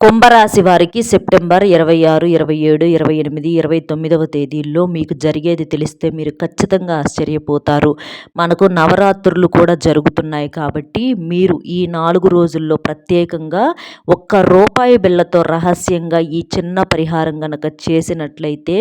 కుంభరాశి వారికి సెప్టెంబర్ ఇరవై ఆరు ఇరవై ఏడు ఇరవై ఎనిమిది ఇరవై తొమ్మిదవ తేదీల్లో మీకు జరిగేది తెలిస్తే మీరు ఖచ్చితంగా ఆశ్చర్యపోతారు. మనకు నవరాత్రులు కూడా జరుగుతున్నాయి కాబట్టి మీరు ఈ నాలుగు రోజుల్లో ప్రత్యేకంగా ఒక్క రూపాయి బిళ్ళతో రహస్యంగా ఈ చిన్న పరిహారం గనక చేసినట్లయితే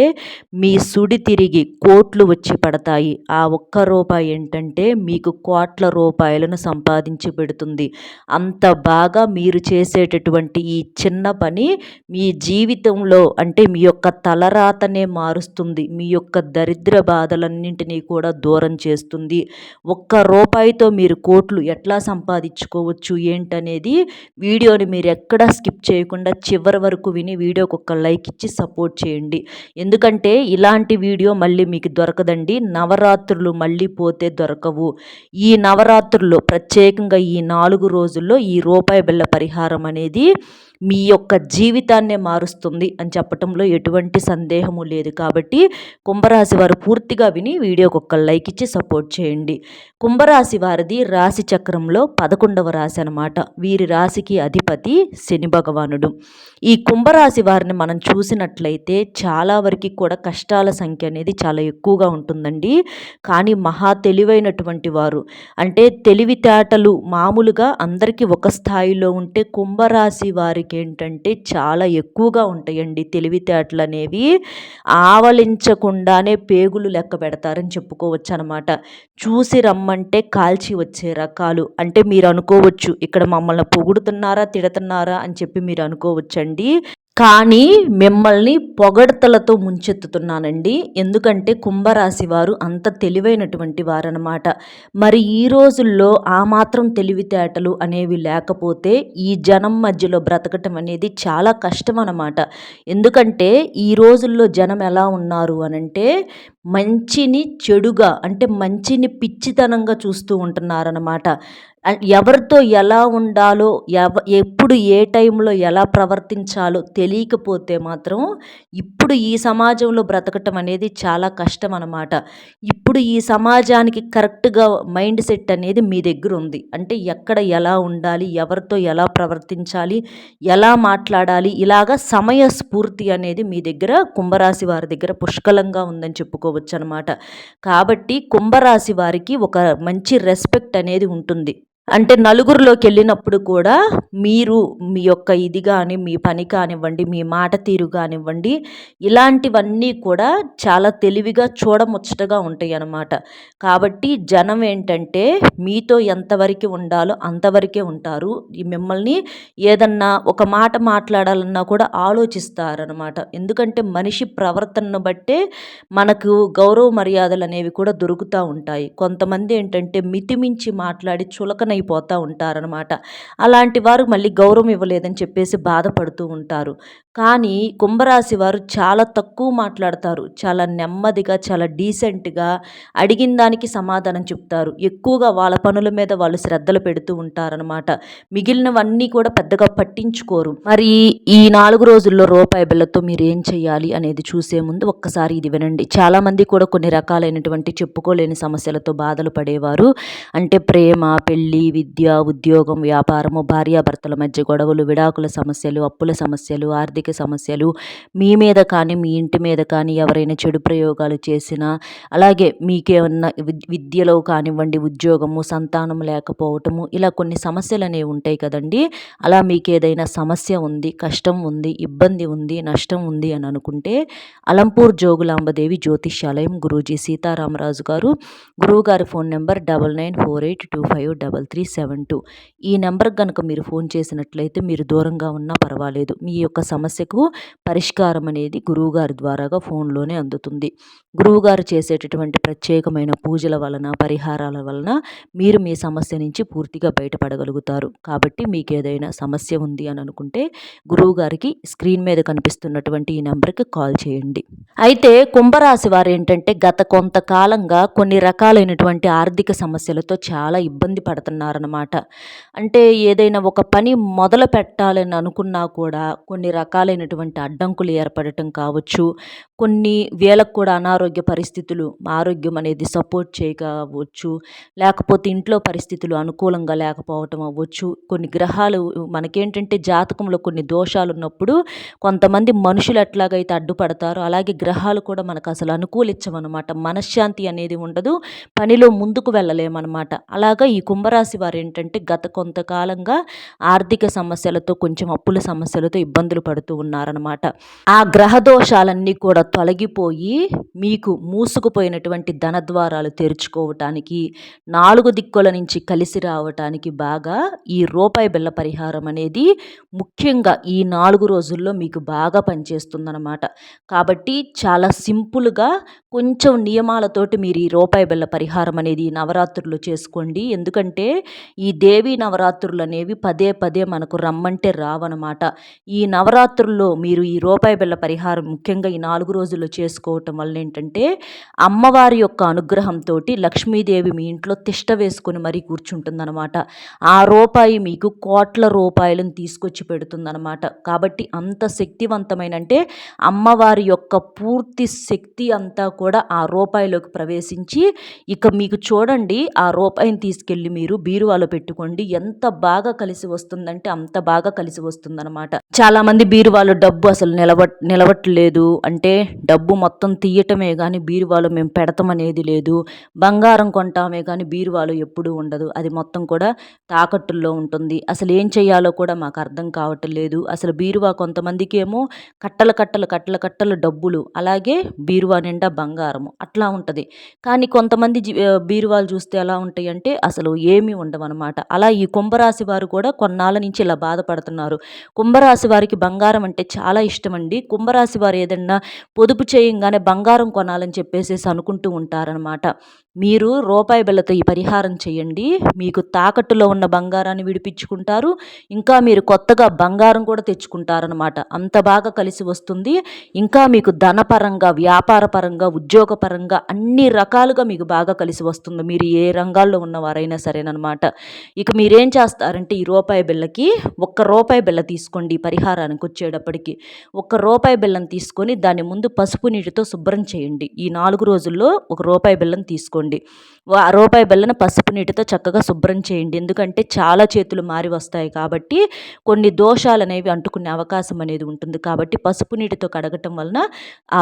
మీ సుడి తిరిగి కోట్లు వచ్చి పడతాయి. ఆ ఒక్క రూపాయి ఏంటంటే మీకు కోట్ల రూపాయలను సంపాదించి పెడుతుంది. అంత బాగా మీరు చేసేటటువంటి ఈ చిన్న పని మీ జీవితంలో అంటే మీ యొక్క తలరాతనే మారుస్తుంది. మీ యొక్క దరిద్ర బాధలన్నింటినీ కూడా దూరం చేస్తుంది. ఒక్క రూపాయితో మీరు కోట్లు ఎట్లా సంపాదించుకోవచ్చు ఏంటనేది వీడియోని మీరు ఎక్కడా స్కిప్ చేయకుండా చివరి వరకు విని వీడియోకి ఒక లైక్ ఇచ్చి సపోర్ట్ చేయండి. ఎందుకంటే ఇలాంటి వీడియో మళ్ళీ మీకు దొరకదండి. నవరాత్రులు మళ్ళీ పోతే దొరకవు. ఈ నవరాత్రుల్లో ప్రత్యేకంగా ఈ నాలుగు రోజుల్లో ఈ రూపాయి బిళ్ళ పరిహారం అనేది మీ యొక్క జీవితాన్నే మారుస్తుంది అని చెప్పటంలో ఎటువంటి సందేహము లేదు. కాబట్టి కుంభరాశి వారు పూర్తిగా విని వీడియోకి ఒక లైక్ ఇచ్చి సపోర్ట్ చేయండి. కుంభరాశి వారిది రాశి చక్రంలో పదకొండవ రాశి అనమాట వీరి రాశికి అధిపతి శని భగవానుడు. ఈ కుంభరాశి వారిని మనం చూసినట్లయితే చాలా వరకు కూడా కష్టాల సంఖ్య అనేది చాలా ఎక్కువగా ఉంటుందండి. కానీ మహా తెలివైనటువంటి వారు. అంటే తెలివితేటలు మామూలుగా అందరికీ ఒక స్థాయిలో ఉంటే కుంభరాశి వారికి వాళ్ళకి ఏంటంటే చాలా ఎక్కువగా ఉంటాయండి తెలివితేటలు అనేవి ఆవలించకుండానే పేగులు లెక్క పెడతారని చెప్పుకోవచ్చు అనమాట చూసి రమ్మంటే కాల్చి వచ్చే రకాలు. అంటే మీరు అనుకోవచ్చు ఇక్కడ మమ్మల్ని పొగుడుతున్నారా తిడుతున్నారా అని చెప్పి మీరు అనుకోవచ్చండి. కానీ మిమ్మల్ని పొగడతలతో ముంచెత్తుతున్నానండి. ఎందుకంటే కుంభరాశి వారు అంత తెలివైనటువంటి వారనమాట మరి ఈ రోజుల్లో ఆ మాత్రం తెలివితేటలు అనేవి లేకపోతే ఈ జనం మధ్యలో బ్రతకటం అనేది చాలా కష్టం అనమాట ఎందుకంటే ఈ రోజుల్లో జనం ఎలా ఉన్నారు అనంటే మంచిని చెడుగా అంటే మంచిని పిచ్చితనంగా చూస్తూ ఉంటున్నారనమాట ఎవరితో ఎలా ఉండాలో ఎవ ఎప్పుడు ఏ టైంలో ఎలా ప్రవర్తించాలో తెలియకపోతే మాత్రం ఇప్పుడు ఈ సమాజంలో బ్రతకటం అనేది చాలా కష్టం అనమాట ఇప్పుడు ఈ సమాజానికి కరెక్ట్గా మైండ్ సెట్ అనేది మీ దగ్గర ఉంది. అంటే ఎక్కడ ఎలా ఉండాలి ఎవరితో ఎలా ప్రవర్తించాలి ఎలా మాట్లాడాలి ఇలాగా సమయ స్ఫూర్తి అనేది మీ దగ్గర కుంభరాశి వారి దగ్గర పుష్కలంగా ఉందని చెప్పుకోవచ్చు అనమాట కాబట్టి కుంభరాశి వారికి ఒక మంచి రెస్పెక్ట్ అనేది ఉంటుంది. అంటే నలుగురిలోకి వెళ్ళినప్పుడు కూడా మీరు మీ యొక్క ఇది కానీ మీ పని కానివ్వండి మీ మాట తీరు కానివ్వండి ఇలాంటివన్నీ కూడా చాలా తెలివిగా చూడముచ్చటగా ఉంటాయి అన్నమాట కాబట్టి జనం ఏంటంటే మీతో ఎంతవరకు ఉండాలో అంతవరకే ఉంటారు. మిమ్మల్ని ఏదన్నా ఒక మాట మాట్లాడాలన్నా కూడా ఆలోచిస్తారనమాట ఎందుకంటే మనిషి ప్రవర్తనను బట్టే మనకు గౌరవ మర్యాదలు అనేవి కూడా దొరుకుతూ ఉంటాయి. కొంతమంది ఏంటంటే మితిమించి మాట్లాడి చులకన అయిపోతూ ఉంటారనమాట అలాంటి వారు మళ్ళీ గౌరవం ఇవ్వలేదని చెప్పేసి బాధపడుతూ ఉంటారు. కానీ కుంభరాశి వారు చాలా తక్కువ మాట్లాడతారు. చాలా నెమ్మదిగా చాలా డీసెంట్గా అడిగిన దానికి సమాధానం చెప్తారు. ఎక్కువగా వాళ్ళ పనుల మీద వాళ్ళు శ్రద్ధలు పెడుతూ ఉంటారనమాట మిగిలినవన్నీ కూడా పెద్దగా పట్టించుకోరు. మరి ఈ నాలుగు రోజుల్లో రూపాయి బిళ్ళతో మీరు ఏం చేయాలి అనేది చూసే ముందు ఒక్కసారి ఇది వినండి. చాలామంది కూడా కొన్ని రకాలైనటువంటి చెప్పుకోలేని సమస్యలతో బాధలు పడేవారు. అంటే ప్రేమ పెళ్ళి విద్య ఉద్యోగం వ్యాపారము భార్యాభర్తల మధ్య గొడవలు విడాకుల సమస్యలు అప్పుల సమస్యలు ఆర్థిక సమస్యలు మీ మీద కానీ మీ ఇంటి మీద కానీ ఎవరైనా చెడు ప్రయోగాలు చేసినా అలాగే మీకేమన్నా విద్యలో కానివ్వండి ఉద్యోగము సంతానం లేకపోవటము ఇలా కొన్ని సమస్యలు అనేవి ఉంటాయి కదండి. అలా మీకు ఏదైనా సమస్య ఉంది కష్టం ఉంది ఇబ్బంది ఉంది నష్టం ఉంది అని అనుకుంటే అలంపూర్ జోగులాంబదేవి జ్యోతిష్యాలయం గురూజీ సీతారామరాజు గారు గురువుగారి phone number double nine four eight two five double three seven two. ఈ నెంబర్కి కనుక మీరు ఫోన్ చేసినట్లయితే మీరు దూరంగా ఉన్నా పర్వాలేదు. మీ యొక్క సమస్యకు పరిష్కారం అనేది గురువుగారి ద్వారాగా ఫోన్లోనే అందుతుంది. గురువుగారు చేసేటటువంటి ప్రత్యేకమైన పూజల వలన పరిహారాల వలన మీరు మీ సమస్య నుంచి పూర్తిగా బయటపడగలుగుతారు. కాబట్టి మీకు ఏదైనా సమస్య ఉంది అని అనుకుంటే గురువుగారికి స్క్రీన్ మీద కనిపిస్తున్నటువంటి ఈ నెంబర్కి కాల్ చేయండి. అయితే కుంభరాశి వారు ఏంటంటే గత కొంతకాలంగా కొన్ని రకాలైనటువంటి ఆర్థిక సమస్యలతో చాలా ఇబ్బంది పడుతున్నారు. ఉన్నారన్నమాట అంటే ఏదైనా ఒక పని మొదలు పెట్టాలని అనుకున్నా కూడా కొన్ని రకాలైనటువంటి అడ్డంకులు ఏర్పడటం కావచ్చు. కొన్ని వేళకు కూడా అనారోగ్య పరిస్థితులు ఆరోగ్యం అనేది సపోర్ట్ చేయకపోవచ్చు. లేకపోతే ఇంట్లో పరిస్థితులు అనుకూలంగా లేకపోవటం అవ్వచ్చు. కొన్ని గ్రహాలు మనకేంటంటే జాతకంలో కొన్ని దోషాలు ఉన్నప్పుడు కొంతమంది మనుషులు ఎట్లాగైతే అడ్డుపడతారో అలాగే గ్రహాలు కూడా మనకు అసలు అనుకూలించమన్నమాట మనశ్శాంతి అనేది ఉండదు. పనిలో ముందుకు వెళ్ళలేమన్నమాట. అలాగా ఈ కుంభరాశి వారు ఏంటంటే గత కొంతకాలంగా ఆర్థిక సమస్యలతో కొంచెం అప్పుల సమస్యలతో ఇబ్బందులు పడుతూ ఉన్నారనమాట ఆ గ్రహ దోషాలన్నీ కూడా తొలగిపోయి మీకు మూసుకుపోయినటువంటి ధనద్వారాలు తెరుచుకోవటానికి నాలుగు దిక్కుల నుంచి కలిసి రావటానికి బాగా ఈ రూపాయి బిళ్ళ పరిహారం అనేది ముఖ్యంగా ఈ నాలుగు రోజుల్లో మీకు బాగా పనిచేస్తుందన్నమాట. కాబట్టి చాలా సింపుల్గా కొంచెం నియమాలతోటి మీరు ఈ రూపాయి బిళ్ళ పరిహారం అనేది నవరాత్రులు చేసుకోండి. ఎందుకంటే ఈ దేవీ నవరాత్రులు అనేవి పదే పదే మనకు రమ్మంటే రావన్నమాట ఈ నవరాత్రుల్లో మీరు ఈ రూపాయి బిళ్ళ పరిహారం ముఖ్యంగా ఈ నాలుగు రోజుల్లో చేసుకోవటం వల్ల ఏంటంటే అమ్మవారి యొక్క అనుగ్రహంతో లక్ష్మీదేవి మీ ఇంట్లో తిష్ట వేసుకొని మరీ కూర్చుంటుందన్నమాట. ఆ రూపాయి మీకు కోట్ల రూపాయలను తీసుకొచ్చి పెడుతుందన్నమాట. కాబట్టి అంత శక్తివంతమైన అంటే అమ్మవారి యొక్క పూర్తి శక్తి అంతా కూడా ఆ రూపాయిలోకి ప్రవేశించి ఇక మీకు చూడండి ఆ రూపాయిని తీసుకెళ్ళి మీరు బీరువాలో పెట్టుకోండి. ఎంత బాగా కలిసి వస్తుందంటే అంత బాగా కలిసి వస్తుందన్నమాట. చాలామంది బీరువాలో డబ్బు అసలు నిలవ నిలవట్లేదు అంటే డబ్బు మొత్తం తీయటమే కానీ బీరువాలో మేము పెడతామనేది లేదు. బంగారం కొంటామే కానీ బీరువాలో ఎప్పుడూ ఉండదు. అది మొత్తం కూడా తాకట్టుల్లో ఉంటుంది. అసలు ఏం చేయాలో కూడా మాకు అర్థం కావటం లేదు అసలు బీరువా కొంతమందికి ఏమో కట్టల కట్టలు కట్టల కట్టలు డబ్బులు అలాగే బీరువా నిండా బంగారము. అట్లా ఉంటుంది. కానీ కొంతమంది బీరువాలు చూస్తే ఎలా ఉంటాయి అంటే అసలు ఏమి ఉండవన్నమాట అలా ఈ కుంభరాశి వారు కూడా కొన్నాళ్ళ నుంచి ఇలా బాధపడుతున్నారు. కుంభరాశి వారికి బంగారం అంటే చాలా ఇష్టం అండి కుంభరాశి వారు ఏదన్నా పొదుపు చేయంగానే బంగారం కొనాలని చెప్పేసి అనుకుంటూ ఉంటారనమాట మీరు రూపాయి బిళ్ళతో ఈ పరిహారం చేయండి. మీకు తాకట్టులో ఉన్న బంగారాన్ని విడిపించుకుంటారు. ఇంకా మీరు కొత్తగా బంగారం కూడా తెచ్చుకుంటారనమాట అంత బాగా కలిసి వస్తుంది. ఇంకా మీకు ధనపరంగా వ్యాపారపరంగా ఉద్యోగపరంగా అన్ని రకాలుగా మీకు బాగా కలిసి వస్తుంది. మీరు ఏ రంగాల్లో ఉన్నవారైనా సరేనమాట ఇక మీరేం చేస్తారంటే ఈ రూపాయి బిళ్ళకి ఒక్క రూపాయి బిళ్ళ తీసుకోండి పరిహారానికి వచ్చేటప్పటికి. ఒక్క రూపాయి బిళ్ళను తీసుకొని దాని ముందు పసుపు నీటితో శుభ్రం చేయండి. ఈ నాలుగు రోజుల్లో ఒక రూపాయి బిళ్ళను తీసుకోండి. ఆ రూపాయి బిళ్ళను పసుపు నీటితో చక్కగా శుభ్రం చేయండి. ఎందుకంటే చాలా చేతులు మారి వస్తాయి కాబట్టి కొన్ని దోషాలు అనేవి అంటుకునే అవకాశం అనేది ఉంటుంది. కాబట్టి పసుపు నీటితో కడగటం వలన ఆ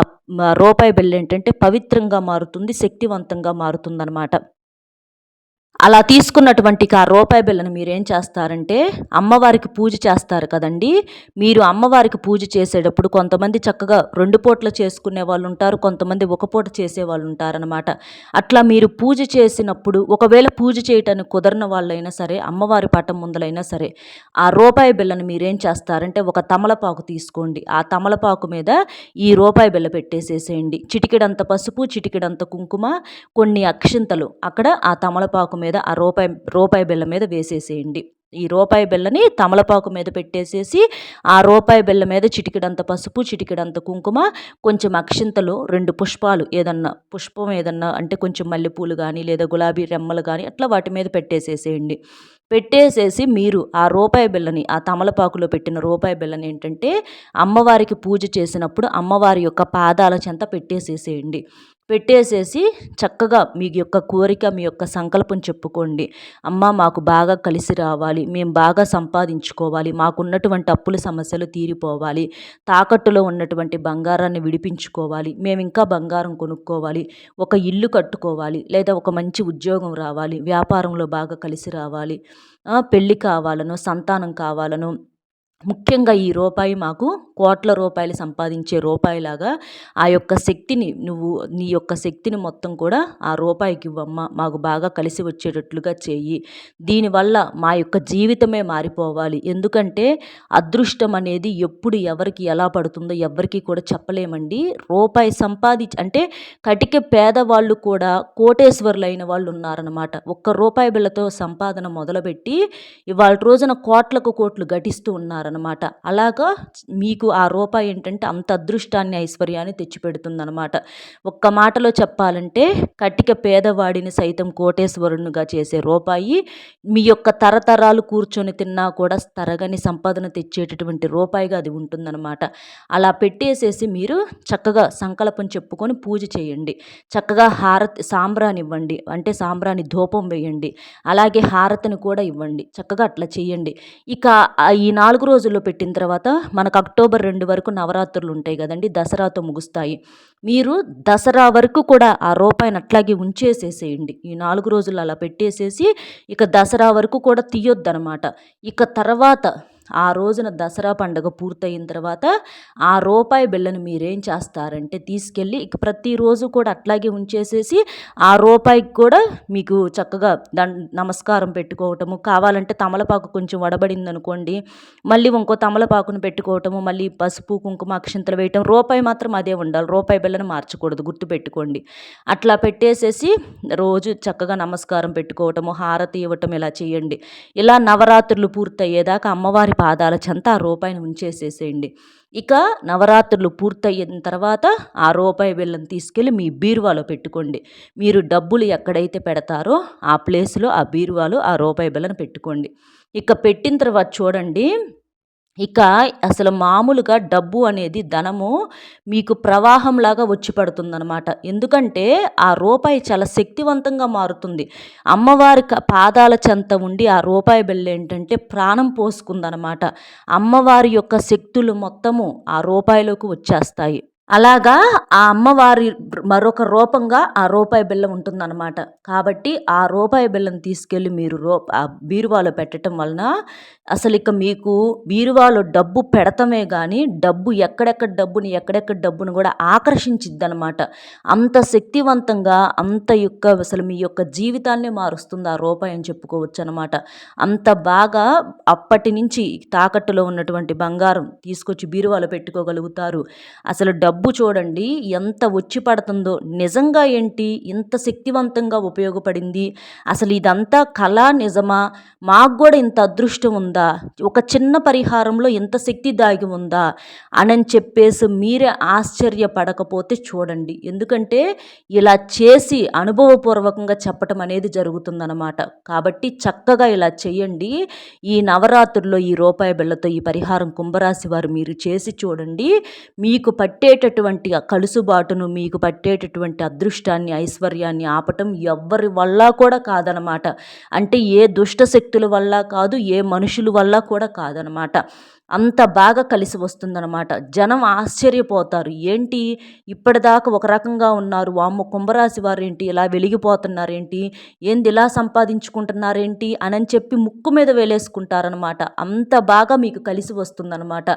రూపాయి బిళ్ళ ఏంటంటే పవిత్రంగా మారుతుంది శక్తివంతంగా మారుతుందన్నమాట. అలా తీసుకున్నటువంటి ఆ రూపాయి బిళ్ళను మీరు ఏం చేస్తారంటే అమ్మవారికి పూజ చేస్తారు కదండి. మీరు అమ్మవారికి పూజ చేసేటప్పుడు కొంతమంది చక్కగా రెండు పూటలు చేసుకునే వాళ్ళు ఉంటారు కొంతమంది ఒక పూట చేసే వాళ్ళు ఉంటారనమాట అట్లా మీరు పూజ చేసినప్పుడు ఒకవేళ పూజ చేయటానికి కుదరిన వాళ్ళైనా సరే అమ్మవారి పటం ముందలైనా సరే ఆ రూపాయి బిళ్ళను మీరేం చేస్తారంటే ఒక తమలపాకు తీసుకోండి. ఆ తమలపాకు మీద ఈ రూపాయి బిళ్ళ పెట్టేసేసేయండి. చిటికెడంత పసుపు చిటికెడంత కుంకుమ కొన్ని అక్షింతలు అక్కడ ఆ తమలపాకు మీద మీద ఆ రూపాయి రూపాయి బిళ్ళ మీద వేసేసేయండి. ఈ రూపాయి బిళ్ళని తమలపాకు మీద పెట్టేసేసి ఆ రూపాయి బిళ్ళ మీద చిటికిడంత పసుపు చిటికిడంత కుంకుమ కొంచెం అక్షింతలు రెండు పుష్పాలు ఏదన్నా పుష్పం ఏదన్నా అంటే కొంచెం మల్లెపూలు కానీ లేదా గులాబీ రెమ్మలు కానీ అట్లా వాటి మీద పెట్టేసేసేయండి. పెట్టేసేసి మీరు ఆ రూపాయి బిళ్ళని ఆ తమలపాకులో పెట్టిన రూపాయి బిళ్ళని ఏంటంటే అమ్మవారికి పూజ చేసినప్పుడు అమ్మవారి యొక్క పాదాల చెంత పెట్టేసేసేయండి. పెట్టేసేసి చక్కగా మీ యొక్క కోరిక మీ యొక్క సంకల్పం చెప్పుకోండి. అమ్మ మాకు బాగా కలిసి రావాలి. మేము బాగా సంపాదించుకోవాలి. మాకున్నటువంటి అప్పుల సమస్యలు తీరిపోవాలి. తాకట్టులో ఉన్నటువంటి బంగారాన్ని విడిపించుకోవాలి. మేము ఇంకా బంగారం కొనుక్కోవాలి. ఒక ఇల్లు కట్టుకోవాలి. లేదా ఒక మంచి ఉద్యోగం రావాలి. వ్యాపారంలో బాగా కలిసి రావాలి. పెళ్ళి కావాలను సంతానం కావాలను ముఖ్యంగా ఈ రూపాయి మాకు కోట్ల రూపాయలు సంపాదించే రూపాయిలాగా ఆ యొక్క శక్తిని నువ్వు నీ యొక్క శక్తిని మొత్తం కూడా ఆ రూపాయికి ఇవ్వమ్మ. మాకు బాగా కలిసి వచ్చేటట్లుగా చేయి. దీనివల్ల మా యొక్క జీవితమే మారిపోవాలి. ఎందుకంటే అదృష్టం అనేది ఎప్పుడు ఎవరికి ఎలా పడుతుందో ఎవరికి కూడా చెప్పలేమండి. రూపాయి సంపాది అంటే కటిక పేదవాళ్ళు కూడా కోటేశ్వరులు అయిన వాళ్ళు ఉన్నారనమాట ఒక్క రూపాయి బిళ్ళతో సంపాదన మొదలుపెట్టి ఇవాళ రోజున కోట్లకు కోట్లు గటిస్తూ ఉన్నారు ఉన్నారనమాట అలాగా మీకు ఆ రూపాయి ఏంటంటే అంత అదృష్టాన్ని ఐశ్వర్యాన్ని తెచ్చిపెడుతుందనమాట ఒక్క మాటలో చెప్పాలంటే కటిక పేదవాడిని సైతం కోటేశ్వరునిగా చేసే రూపాయి మీ యొక్క తరతరాలు కూర్చొని తిన్నా కూడా తరగని సంపాదన తెచ్చేటటువంటి రూపాయిగా అది ఉంటుందన్నమాట. అలా పెట్టేసేసి మీరు చక్కగా సంకల్పం చెప్పుకొని పూజ చేయండి. చక్కగా హారతి సాంబ్రాన్ని ఇవ్వండి. అంటే సాంబ్రాన్ని ధూపం వేయండి. అలాగే హారతిని కూడా ఇవ్వండి. చక్కగా అట్లా చేయండి. ఇక ఈ నాలుగు రోజుల్లో పెట్టిన తర్వాత మనకు అక్టోబర్ రెండు వరకు నవరాత్రులు ఉంటాయి కదండి దసరాతో ముగుస్తాయి. మీరు దసరా వరకు కూడా ఆ రూపాయిని అట్లాగే ఉంచేసేసేయండి. ఈ నాలుగు రోజులు అలా పెట్టేసేసి ఇక దసరా వరకు కూడా తీయొద్దనమాట. ఇక తర్వాత ఆ రోజున దసరా పండుగ పూర్తయిన తర్వాత ఆ రూపాయి బిళ్ళను మీరేం చేస్తారంటే తీసుకెళ్ళి ఇక ప్రతిరోజు కూడా అట్లాగే ఉంచేసేసి ఆ రూపాయికి కూడా మీకు చక్కగా దం నమస్కారం పెట్టుకోవటము కావాలంటే తమలపాకు కొంచెం వడబడింది అనుకోండి మళ్ళీ ఇంకో తమలపాకును పెట్టుకోవటము మళ్ళీ పసుపు కుంకుమ అక్షంతలు వేయటం రూపాయి మాత్రం అదే ఉండాలి రూపాయి బిళ్ళను మార్చకూడదు గుర్తుపెట్టుకోండి. అట్లా పెట్టేసేసి రోజు చక్కగా నమస్కారం పెట్టుకోవటము హారతి ఇవ్వటం ఇలా చేయండి. ఇలా నవరాత్రులు పూర్తయ్యేదాకా అమ్మవారి పాదాల చెంత ఆ రూపాయిని ఉంచేసేసేయండి. ఇక నవరాత్రులు పూర్తయిన తర్వాత ఆ రూపాయి బిళ్ళను తీసుకెళ్ళి మీ బీరువాలో పెట్టుకోండి. మీరు డబ్బులు ఎక్కడైతే పెడతారో ఆ ప్లేస్లో ఆ బీరువాలో ఆ రూపాయి బిళ్ళను పెట్టుకోండి. ఇక పెట్టిన తర్వాత చూడండి ఇక అసలు మామూలుగా డబ్బు అనేది ధనము మీకు ప్రవాహంలాగా వచ్చి పడుతుందనమాట ఎందుకంటే ఆ రూపాయి చాలా శక్తివంతంగా మారుతుంది. అమ్మవారి పాదాల చెంత ఉండి ఆ రూపాయి బిళ్ళ ఏంటంటే ప్రాణం పోసుకుందనమాట అమ్మవారి యొక్క శక్తులు మొత్తము ఆ రూపాయిలోకి వచ్చేస్తాయి. అలాగా ఆ అమ్మవారి మరొక రూపంగా ఆ రూపాయి బిళ్ళ ఉంటుందన్నమాట. కాబట్టి ఆ రూపాయి బిళ్ళను తీసుకెళ్ళి మీరు రూ బీరువాలో పెట్టడం వలన అసలు ఇక మీకు బీరువాలో డబ్బు పెడతమే కానీ డబ్బు ఎక్కడెక్కడ డబ్బుని ఎక్కడెక్కడ డబ్బును కూడా ఆకర్షించిద్ది అనమాట అంత శక్తివంతంగా అంత యొక్క అసలు మీ యొక్క జీవితాన్ని మారుస్తుంది ఆ రూపాయి అని చెప్పుకోవచ్చు అనమాట అంత బాగా అప్పటి నుంచి తాకట్టులో ఉన్నటువంటి బంగారం తీసుకొచ్చి బీరువాలో పెట్టుకోగలుగుతారు. అసలు డబ్బు డబ్బు చూడండి ఎంత వచ్చి పడుతుందో. నిజంగా ఏంటి? ఇంత శక్తివంతంగా ఉపయోగపడింది. అసలు ఇదంతా కళ నిజమా? మాకు కూడా ఇంత అదృష్టం ఉందా? ఒక చిన్న పరిహారంలో ఇంత శక్తి దాగి ఉందా? అని చెప్పేసి మీరే ఆశ్చర్యపడకపోతే చూడండి. ఎందుకంటే ఇలా చేసి అనుభవపూర్వకంగా చెప్పటం అనేది జరుగుతుందన్నమాట. కాబట్టి చక్కగా ఇలా చేయండి. ఈ నవరాత్రుల్లో ఈ రూపాయి బిళ్ళతో ఈ పరిహారం కుంభరాశి వారు మీరు చేసి చూడండి. మీకు పట్టేట పట్టేటటువంటి కలుసుబాటును మీకు పట్టేటటువంటి అదృష్టాన్ని ఐశ్వర్యాన్ని ఆపటం ఎవ్వరి వల్ల కూడా కాదనమాట. అంటే ఏ దుష్ట శక్తుల వల్ల కాదు ఏ మనుషుల వల్ల కూడా కాదనమాట. అంత బాగా కలిసి వస్తుందన్నమాట. జనం ఆశ్చర్యపోతారు. ఏంటి? ఇప్పటిదాకా ఒక రకంగా ఉన్నారు. వామ్మ! కుంభరాశి వారు ఏంటి ఇలా వెలిగిపోతున్నారేంటి? ఏంది? ఇలా సంపాదించుకుంటున్నారేంటి? అని చెప్పి ముక్కు మీద వేలేసుకుంటారనమాట అంత బాగా మీకు కలిసి వస్తుందన్నమాట.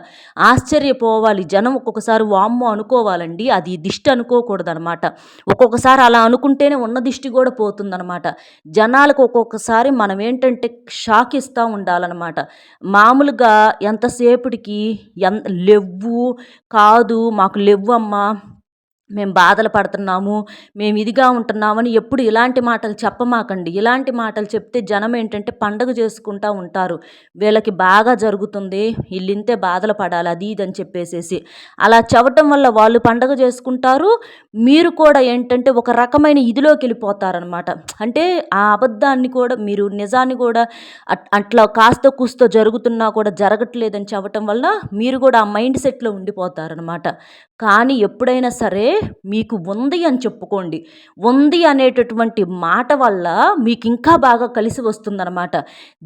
ఆశ్చర్యపోవాలి. జనం ఒక్కొక్కసారి వామ్మో! అనుకోవాలండి. అది దిష్టి అనుకోకూడదనమాట ఒక్కొక్కసారి అలా అనుకుంటేనే ఉన్న దిష్టి కూడా పోతుందనమాట జనాలకు ఒక్కొక్కసారి మనం ఏంటంటే షాక్ ఇస్తూ ఉండాలన్నమాట. మామూలుగా ఎంత ఎంతసేపటికి ఎన్ లెవ్వు కాదు మాకు లెవ్వమ్మా. మేము బాధలు పడుతున్నాము మేము ఇదిగా ఉంటున్నామని ఎప్పుడు ఇలాంటి మాటలు చెప్పమాకండి. ఇలాంటి మాటలు చెప్తే జనం ఏంటంటే పండగ చేసుకుంటూ ఉంటారు. వీళ్ళకి బాగా జరుగుతుంది వీళ్ళింతే బాధలు పడాలి అది ఇది అని చెప్పేసేసి. అలా చెప్పటం వల్ల వాళ్ళు పండగ చేసుకుంటారు. మీరు కూడా ఏంటంటే ఒక రకమైన ఇదిలోకి వెళ్ళిపోతారనమాట అంటే ఆ అబద్ధాన్ని కూడా మీరు నిజాన్ని కూడా అట్లా కాస్త కూస్తో జరుగుతున్నా కూడా జరగట్లేదని చెప్పటం వల్ల మీరు కూడా ఆ మైండ్ సెట్లో ఉండిపోతారనమాట కానీ ఎప్పుడైనా సరే మీకు ఉంది అని చెప్పుకోండి. ఉంది అనేటటువంటి మాట వల్ల మీకు ఇంకా బాగా కలిసి వస్తుందన్నమాట.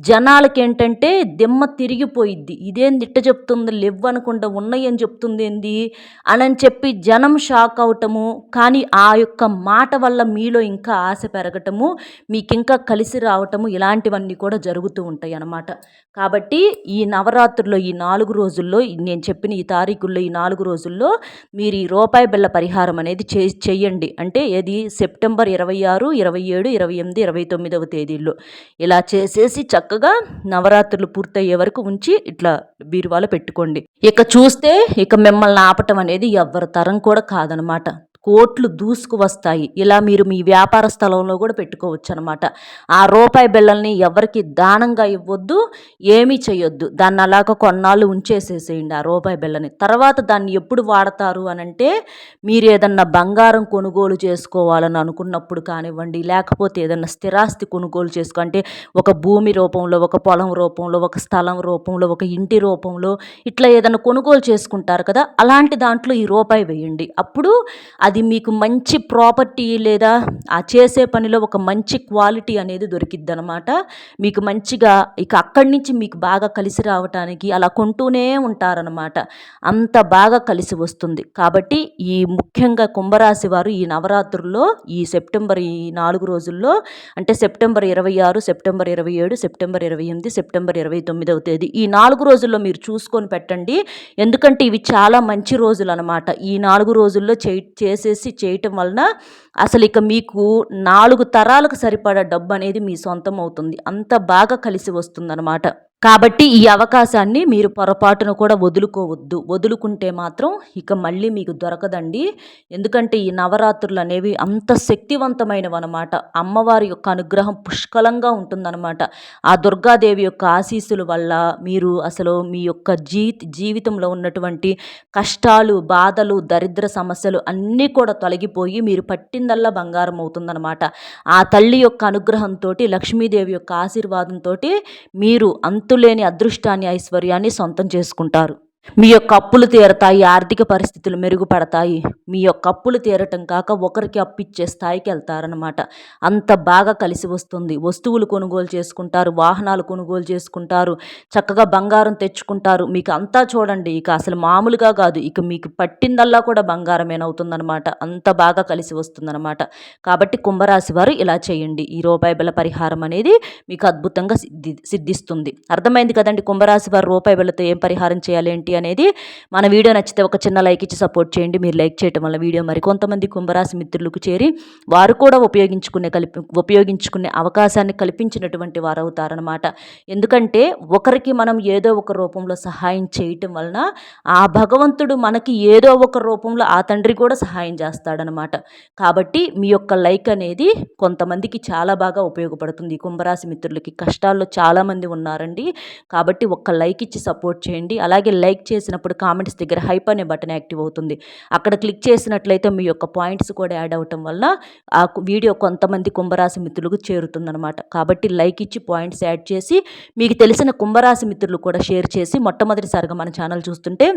జనాలకి ఏంటంటే దిమ్మ తిరిగిపోయిద్ది. ఇదేం తిట్ట చెప్తుంది? లేవు అనుకుంటా ఉన్నాయి అని చెప్తుంది ఏంది? అని చెప్పి జనం షాక్ అవటము కానీ ఆ యొక్క మాట వల్ల మీలో ఇంకా ఆశ పెరగటము మీకు ఇంకా కలిసి రావటము ఇలాంటివన్నీ కూడా జరుగుతూ ఉంటాయి అన్నమాట కాబట్టి ఈ నవరాత్రుల్లో ఈ నాలుగు రోజుల్లో నేను చెప్పిన ఈ తారీఖుల్లో ఈ నాలుగు రోజుల్లో మీరు ఈ రూపాయి బిళ్ళ పరిహారం అనేది చే చెయ్యండి అంటే ఏది? సెప్టెంబర్ ఇరవై ఆరు ఇరవై ఏడు ఇరవై ఎనిమిది ఇరవై తొమ్మిదవ తేదీల్లో. ఇలా చేసేసి చక్కగా నవరాత్రులు పూర్తయ్యే వరకు ఉంచి ఇట్లా బీరువాలో పెట్టుకోండి. ఇక చూస్తే ఇక మిమ్మల్ని ఆపటం అనేది ఎవరి తరం కూడా కాదనమాట. కోట్లు దూసుకు వస్తాయి. ఇలా మీరు మీ వ్యాపార స్థలంలో కూడా పెట్టుకోవచ్చు అనమాట ఆ రూపాయి బిళ్ళల్ని ఎవరికి దానంగా ఇవ్వద్దు ఏమీ చేయొద్దు దాన్ని అలాగ కొన్నాళ్ళు ఉంచేసేసేయండి ఆ రూపాయి బిళ్ళని. తర్వాత దాన్ని ఎప్పుడు వాడతారు అని అంటే మీరు ఏదన్నా బంగారం కొనుగోలు చేసుకోవాలని అనుకున్నప్పుడు కానివ్వండి లేకపోతే ఏదన్నా స్థిరాస్తి కొనుగోలు చేసుకో అంటే ఒక భూమి రూపంలో ఒక పొలం రూపంలో ఒక స్థలం రూపంలో ఒక ఇంటి రూపంలో ఇట్లా ఏదైనా కొనుగోలు చేసుకుంటారు కదా అలాంటి దాంట్లో ఈ రూపాయి వేయండి. అప్పుడు అది అది మీకు మంచి ప్రాపర్టీ లేదా ఆ చేసే పనిలో ఒక మంచి క్వాలిటీ అనేది దొరికిద్ది అనమాట మీకు మంచిగా ఇక అక్కడి నుంచి మీకు బాగా కలిసి రావటానికి అలా కొంటూనే ఉంటారనమాట అంత బాగా కలిసి వస్తుంది. కాబట్టి ఈ ముఖ్యంగా కుంభరాశి వారు ఈ నవరాత్రుల్లో ఈ సెప్టెంబర్ ఈ నాలుగు రోజుల్లో అంటే సెప్టెంబర్ ఇరవై ఆరు సెప్టెంబర్ ఇరవై ఏడు సెప్టెంబర్ ఇరవై ఎనిమిది సెప్టెంబర్ ఇరవై తొమ్మిదవ తేదీ ఈ నాలుగు రోజుల్లో మీరు చూసుకొని పెట్టండి. ఎందుకంటే ఇవి చాలా మంచి రోజులు అనమాట ఈ నాలుగు రోజుల్లో చే చేసేసి చేయటం వలన అసలు ఇక మీకు నాలుగు తరాలకు సరిపడా డబ్బు అనేది మీ సొంతం అవుతుంది. అంత బాగా కలిసి వస్తుందన్నమాట. కాబట్టి ఈ అవకాశాన్ని మీరు పొరపాటున కూడా వదులుకోవద్దు. వదులుకుంటే మాత్రం ఇక మళ్ళీ మీకు దొరకదండి. ఎందుకంటే ఈ నవరాత్రులు అనేవి అంత శక్తివంతమైనవి అనమాట అమ్మవారి యొక్క అనుగ్రహం పుష్కలంగా ఉంటుందన్నమాట. ఆ దుర్గాదేవి యొక్క ఆశీస్సుల వల్ల మీరు అసలు మీ యొక్క జీ జీవితంలో ఉన్నటువంటి కష్టాలు బాధలు దరిద్ర సమస్యలు అన్నీ కూడా తొలగిపోయి మీరు పట్టిందల్లా బంగారం అవుతుందన్నమాట. ఆ తల్లి యొక్క అనుగ్రహంతో లక్ష్మీదేవి యొక్క ఆశీర్వాదంతో మీరు అంత లేని అదృష్టాన్ని ఐశ్వర్యాన్ని సొంతం చేసుకుంటారు. మీ యొక్క అప్పులు తీరతాయి ఆర్థిక పరిస్థితులు మెరుగుపడతాయి. మీ యొక్క అప్పులు తీరటం కాక ఒకరికి అప్పిచ్చే స్థాయికి వెళ్తారనమాట అంత బాగా కలిసి వస్తుంది. వస్తువులు కొనుగోలు చేసుకుంటారు వాహనాలు కొనుగోలు చేసుకుంటారు చక్కగా బంగారం తెచ్చుకుంటారు. మీకు అంతా చూడండి ఇక అసలు మామూలుగా కాదు. ఇక మీకు పట్టిందల్లా కూడా బంగారమేనవుతుందనమాట అంత బాగా కలిసి వస్తుందనమాట కాబట్టి కుంభరాశి వారు ఇలా చేయండి. ఈ రూపాయి బల పరిహారం అనేది మీకు అద్భుతంగా సిద్ధి సిద్ధిస్తుంది. అర్థమైంది కదండి కుంభరాశి వారు రూపాయి బలతో ఏం పరిహారం చేయాలి ఏంటి అనేది మన వీడియో నచ్చితే ఒక చిన్న లైక్ ఇచ్చి సపోర్ట్ చేయండి. మీరు లైక్ చేయటం వల్ల వీడియో మరి కొంతమంది కుంభరాశి మిత్రులకు చేరి వారు కూడా ఉపయోగించుకునే కలిపి ఉపయోగించుకునే అవకాశాన్ని కల్పించినటువంటి వారు అవుతారనమాట ఎందుకంటే ఒకరికి మనం ఏదో ఒక రూపంలో సహాయం చేయటం వలన ఆ భగవంతుడు మనకి ఏదో ఒక రూపంలో ఆ తండ్రి కూడా సహాయం చేస్తాడనమాట కాబట్టి మీ యొక్క లైక్ అనేది కొంతమందికి చాలా బాగా ఉపయోగపడుతుంది. కుంభరాశి మిత్రులకి కష్టాల్లో చాలామంది ఉన్నారండి. కాబట్టి ఒక్క లైక్ ఇచ్చి సపోర్ట్ చేయండి. అలాగే లైక్ చేసినప్పుడు కామెంట్స్ దగ్గర హైప్ అనే బటన్ యాక్టివ్ అవుతుంది. అక్కడ క్లిక్ చేసినట్లయితే మీ యొక్క పాయింట్స్ కూడా యాడ్ అవటం వల్ల ఆ వీడియో కొంతమంది కుంభరాశి మిత్రులకు చేరుతుందనమాట కాబట్టి లైక్ ఇచ్చి పాయింట్స్ యాడ్ చేసి మీకు తెలిసిన కుంభరాశి మిత్రులు కూడా షేర్ చేసి మొట్టమొదటిసారిగా మన ఛానల్ చూస్తుంటే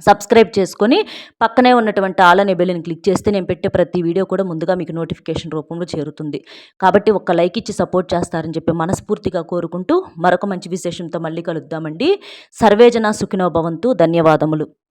సబ్స్క్రైబ్ చేసుకొని పక్కనే ఉన్నటువంటి ఆల్ అనే బెల్ని క్లిక్ చేస్తే నేను పెట్టే ప్రతి వీడియో కూడా ముందుగా మీకు నోటిఫికేషన్ రూపంలో చేరుతుంది. కాబట్టి ఒక్క లైక్ ఇచ్చి సపోర్ట్ చేస్తారని చెప్పి మనస్ఫూర్తిగా కోరుకుంటూ మరొక మంచి విశేషంతో మళ్ళీ కలుద్దామండి. సర్వేజన సుఖినో భవంతు. ధన్యవాదములు.